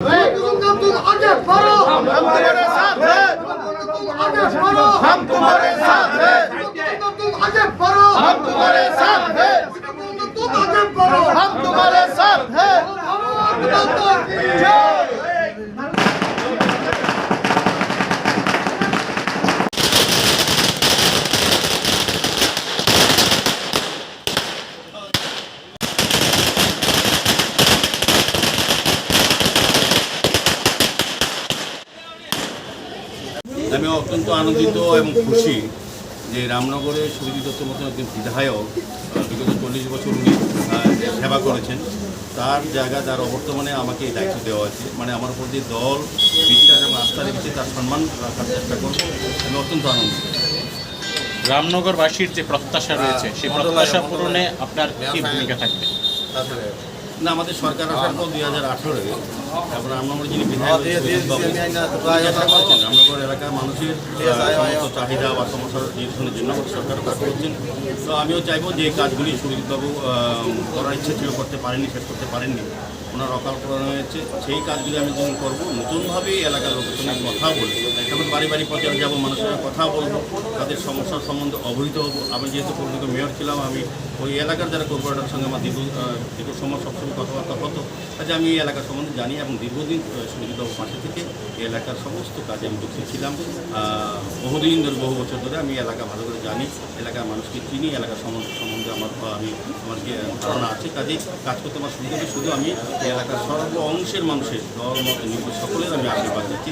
तुम तुम आगे बढ़ो हम तुम्हारे साथ हैं तुम आगे बढ़ो हम तुम्हारे साथ हैं तुम तुम आगे बढ़ो हम तुम्हारे साथ हैं আমি অত্যন্ত আনন্দিত এবং খুশি যে রামনগরে সুরজিৎ দত্তর মতন একজন বিধায়ক বিগত চল্লিশ বছর উনি সেবা করেছেন। তার জায়গা তার অবর্তমানে আমাকে এই দায়িত্ব দেওয়া হয়েছে। মানে আমার উপর যে দল বিশ্বাস এবং আস্থা রেখেছে তার সম্মান রাখার চেষ্টা করব। আমি অত্যন্ত আনন্দিত। রামনগরবাসীর যে প্রত্যাশা রয়েছে সেই প্রত্যাশা পূরণে আপনার কি ভূমিকা থাকবে? না আমাদের সরকার আসার পর দুই হাজার আঠেরোয় তারপর রামনগর যিনি বিধায়ক চেষ্টা করেছেন রামনগর এলাকার মানুষের সমস্ত চাহিদা বা সমস্যার নিরসনের জন্য সরকার কাজ করছেন তো আমিও চাইব যে কাজগুলি সুরজিৎবাবু করার ইচ্ছে ছিল করতে পারেননি শেষ করতে পারেননি। ওনার অকাল করানো হয়েছে। সেই কাজগুলি আমি যখন করব। নতুনভাবে এলাকার লোকের সঙ্গে কথা বলব এখন বাড়ি বাড়ি প্রচার যাব মানুষের সঙ্গে কথা বলব তাদের সমস্যার সম্বন্ধে অবহিত হব। আমি যেহেতু কলকাতা মেয়র ছিলাম আমি ওই এলাকার যারা কর্পোরেটরের সঙ্গে আমার দীর্ঘ দীর্ঘ সময় সবসময় কথাবার্তা হতো কাজে আমি এই এলাকার সম্বন্ধে জানি এবং দীর্ঘদিন সুরজিৎবাবুর পাশে থেকে এলাকার সমস্ত কাজে আমি যুক্ত ছিলাম। বহুদিন ধরে, বহু বছর ধরে আমি এলাকা ভালো করে জানি, এলাকার মানুষকে চিনি, এলাকার সম্বন্ধে আমার আমি আমার ধারণা আছে, কাজে কাজ করতে আমার সুবিধা শুধু আমি এলাকার সর্ব অংশের মানুষের দল, মত নির্বিশেষে সকলের আমি আশীর্বাদ দিচ্ছি